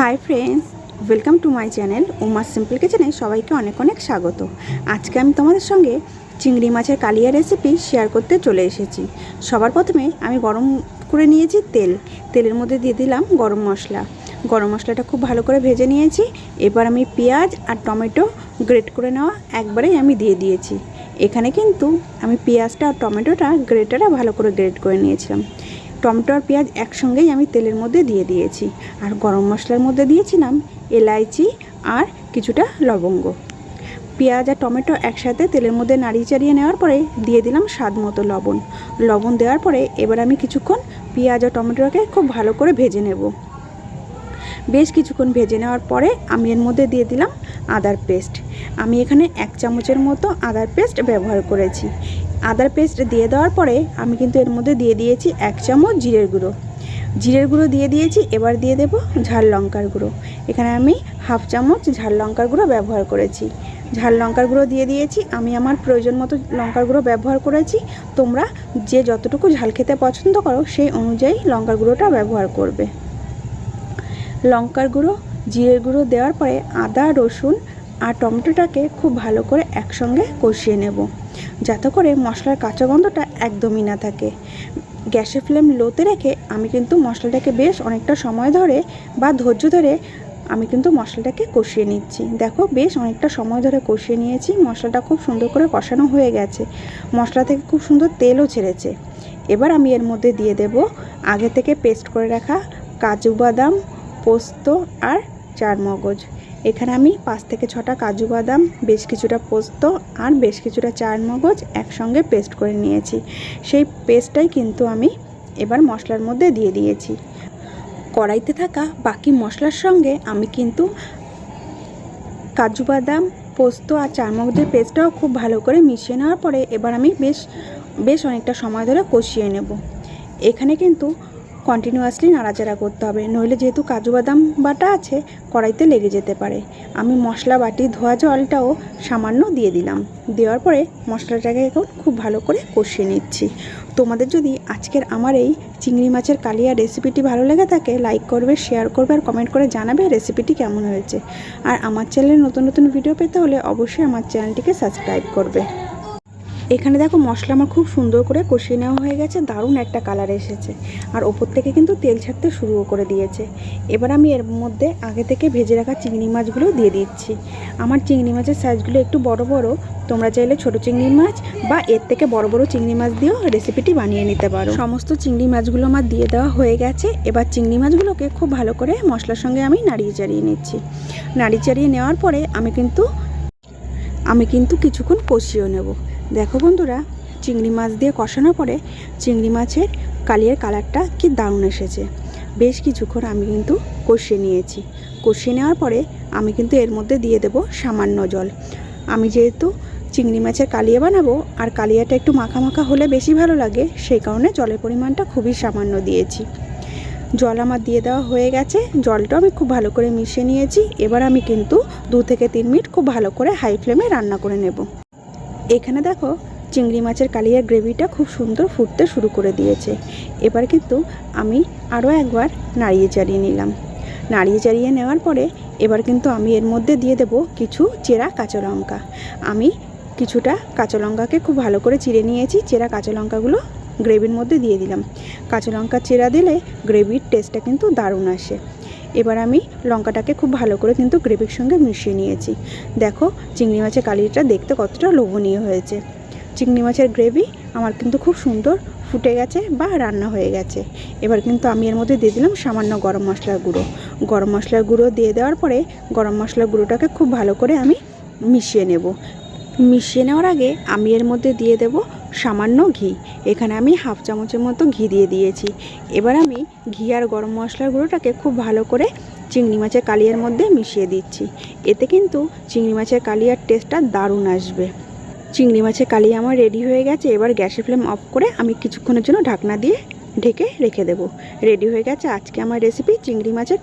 Hi friends, welcome to my channel Uma simple কিচেনে সবাইকে অনেক অনেক স্বাগত। আজকে আমি তোমাদের সঙ্গে চিংড়ি মাছের কালিয়া রেসিপি শেয়ার করতে চলে এসেছি। সবার প্রথমে আমি গরম করে নিয়েছি তেল। তেলের মধ্যে দিয়ে দিলাম গরম মশলা। গরম মশলাটা খুব ভালো করে ভেজে নিয়েছি। এবার আমি পেঁয়াজ আর টমেটো গ্রেট করে নেওয়া একবারেই আমি দিয়ে দিয়েছি। এখানে কিন্তু আমি পেঁয়াজটা আর টমেটোটা গ্রেটারে ভালো করে গ্রেট করে নিয়েছিলাম। টমেটো আর পেঁয়াজ একসঙ্গেই আমি তেলের মধ্যে দিয়ে দিয়েছি। আর গরম মশলার মধ্যে দিয়েছিলাম এলাইচি আর কিছুটা লবঙ্গ। পেঁয়াজ আর টমেটো একসাথে তেলের মধ্যে নাড়িয়ে চাড়িয়ে নেওয়ার পরে দিয়ে দিলাম স্বাদ মতো লবণ। লবণ দেওয়ার পরে এবার আমি কিছুক্ষণ পেঁয়াজ আর টমেটোকে খুব ভালো করে ভেজে নেব। বেশ কিছুক্ষণ ভেজে নেওয়ার পরে আমি এর মধ্যে দিয়ে দিলাম আদার পেস্ট। আমি এখানে এক চামচের মতো আদার পেস্ট ব্যবহার করেছি। আদার পেস্ট দিয়ে দেওয়ার পরে আমি কিন্তু এর মধ্যে দিয়ে দিয়েছি এক চামচ জিরের গুঁড়ো। জিরের গুঁড়ো দিয়ে দিয়েছি, এবার দিয়ে দেব ঝাল লঙ্কার গুঁড়ো। এখানে আমি হাফ চামচ ঝাল লঙ্কার গুঁড়ো ব্যবহার করেছি। ঝাল লঙ্কার গুঁড়ো দিয়ে দিয়েছি, আমি আমার প্রয়োজন মতো লঙ্কার গুঁড়ো ব্যবহার করেছি। তোমরা যে যতটুকু ঝাল খেতে পছন্দ করো, সেই অনুযায়ী লঙ্কার গুঁড়োটা ব্যবহার করবে। লঙ্কার গুঁড়ো, জিরের গুঁড়ো দেওয়ার পরে আদা, রসুন আর টমেটোটাকে খুব ভালো করে একসঙ্গে কষিয়ে নেব। যাতে করে মশলার কাঁচা গন্ধটা একদমই না থাকে। গ্যাসের ফ্লেম লোতে রেখে আমি কিন্তু মশলাটাকে বেশ অনেকটা সময় ধরে বা ধৈর্য ধরে আমি কিন্তু মশলাটাকে কষিয়ে নিচ্ছি। দেখো, বেশ অনেকটা সময় ধরে কষিয়ে নিয়েছি। মশলাটা খুব সুন্দর করে কষানো হয়ে গেছে। মশলা থেকে খুব সুন্দর তেলও ছেড়েছে। এবার আমি এর মধ্যে দিয়ে দেব আগে থেকে পেস্ট করে রাখা কাজু বাদাম, পোস্ত আর চার মগজ এখানে আমি পাঁচ থেকে ছটা কাজু বাদাম, বেশ কিছুটা পোস্ত আর বেশ কিছুটা চার মগজ একসঙ্গে পেস্ট করে নিয়েছি। সেই পেস্টটাই কিন্তু আমি এবার মশলার মধ্যে দিয়ে দিয়েছি। কড়াইতে থাকা বাকি মশলার সঙ্গে আমি কিন্তু কাজু বাদাম, পোস্ত আর চারমগজের পেস্টটাও খুব ভালো করে মিশিয়ে নেওয়ার পরে এবার আমি বেশ বেশ অনেকটা সময় ধরে কষিয়ে নেব। এখানে কিন্তু কন্টিনিউয়াসলি নাড়াচাড়া করতে হবে। নইলে যেহেতু কাজু বাদাম বাটা আছে, কড়াইতে লেগে যেতে পারে। আমি মশলা বাটি, ধোয়া জলটাও সামান্য দিয়ে দিলাম। দেওয়ার পরে মশলাটাকে এখন খুব ভালো করে কষিয়ে নিচ্ছি। তোমাদের যদি আজকের আমার এই চিংড়ি মাছের কালিয়া রেসিপিটি ভালো লেগে থাকে লাইক করবে শেয়ার করবে আর কমেন্ট করে জানাবে রেসিপিটি কেমন হয়েছে। আর আমার চ্যানেলে নতুন নতুন ভিডিও পেতে হলে অবশ্যই আমার চ্যানেলটিকে সাবস্ক্রাইব করবে। এখানে দেখো মশলা আমার খুব সুন্দর করে কষিয়ে নেওয়া হয়ে গেছে, দারুণ একটা কালার এসেছে। আর ওপর থেকে কিন্তু তেল ছাড়তে শুরুও করে দিয়েছে। এবার আমি এর মধ্যে আগে থেকে ভেজে রাখা চিংড়ি মাছগুলো দিয়ে দিচ্ছি। আমার চিংড়ি মাছের সাইজগুলো একটু বড় বড়, তোমরা চাইলে ছোট চিংড়ি মাছ বা এর থেকে বড় বড় চিংড়ি মাছ দিয়েও রেসিপিটি বানিয়ে নিতে পারো। সমস্ত চিংড়ি মাছগুলো আমার দিয়ে দেওয়া হয়ে গেছে। এবার চিংড়ি মাছগুলোকে খুব ভালো করে মশলার সঙ্গে আমি নাড়িয়ে চাড়িয়ে নিচ্ছি। নাড়িয়ে চাড়িয়ে নেওয়ার পরে আমি কিন্তু আমি কিন্তু কিছুক্ষণ কষিয়েও নেব। দেখো বন্ধুরা, চিংড়ি মাছ দিয়ে কষানোর পরে চিংড়ি মাছের কালিয়ার কালারটা কি দারুণ এসেছে। বেশ কিছুক্ষণ আমি কিন্তু কষিয়ে নিয়েছি। কষিয়ে নেওয়ার পরে আমি কিন্তু এর মধ্যে দিয়ে দেব সামান্য জল। আমি যেহেতু চিংড়ি মাছের কালিয়া বানাবো, আর কালিয়াটা একটু মাখা মাখা হলে বেশি ভালো লাগে, সেই কারণে জলের পরিমাণটা খুবই সামান্য দিয়েছি। জল আমার দিয়ে দেওয়া হয়ে গেছে জলটা আমি খুব ভালো করে মিশিয়ে নিয়েছি। এবার আমি কিন্তু দু থেকে তিন মিনিট খুব ভালো করে হাই ফ্লেমে রান্না করে নেব। এখানে দেখো চিংড়ি মাছের কালিয়া গ্রেভিটা খুব সুন্দর ফুটতে শুরু করে দিয়েছে। এবার কিন্তু আমি আরও একবার নাড়িয়ে চাড়িয়ে নিলাম। নাড়িয়ে চাড়িয়ে নেওয়ার পরে এবার কিন্তু আমি এর মধ্যে দিয়ে দেব কিছু চেরা কাঁচা লঙ্কা। আমি কিছুটা কাঁচা লঙ্কাকে খুব ভালো করে চিড়ে নিয়েছি, চেরা কাঁচা লঙ্কাগুলো গ্রেভির মধ্যে দিয়ে দিলাম। কাঁচা লঙ্কা চেরা দিলে গ্রেভির টেস্টটা কিন্তু দারুণ আসে। এবার আমি লঙ্কাটাকে খুব ভালো করে কিন্তু গ্রেভির সঙ্গে মিশিয়ে নিয়েছি। দেখো, চিংড়ি মাছের কালিটা দেখতে কতটা লোভনীয় হয়েছে। চিংড়ি মাছের গ্রেভি আমার কিন্তু খুব সুন্দর ফুটে গেছে বা রান্না হয়ে গেছে। এবার কিন্তু আমি এর মধ্যে দিয়ে দিলাম সামান্য গরম মশলার গুঁড়ো। গরম মশলার গুঁড়ো দিয়ে দেওয়ার পরে গরম মশলার গুঁড়োটাকে খুব ভালো করে আমি মিশিয়ে নেব। মিশিয়ে নেওয়ার আগে আমি এর মধ্যে দিয়ে দেব সামান্য ঘি। এখানে আমি হাফ চামচের মতো ঘি দিয়ে দিয়েছি। এবার আমি ঘি আর গরম মশলার গুঁড়োটাকে খুব ভালো করে চিংড়ি মাছের কালিয়ার মধ্যে মিশিয়ে দিচ্ছি। এতে কিন্তু চিংড়ি মাছের কালিয়ার টেস্টটা দারুণ আসবে। চিংড়ি মাছের কালিয়া আমার রেডি হয়ে গেছে। এবার গ্যাসের ফ্লেম অফ করে আমি কিছুক্ষণের জন্য ঢাকনা দিয়ে ঢেকে রেখে দেব। রেডি হয়ে গেছে আজকে আমার রেসিপি চিংড়ি মাছের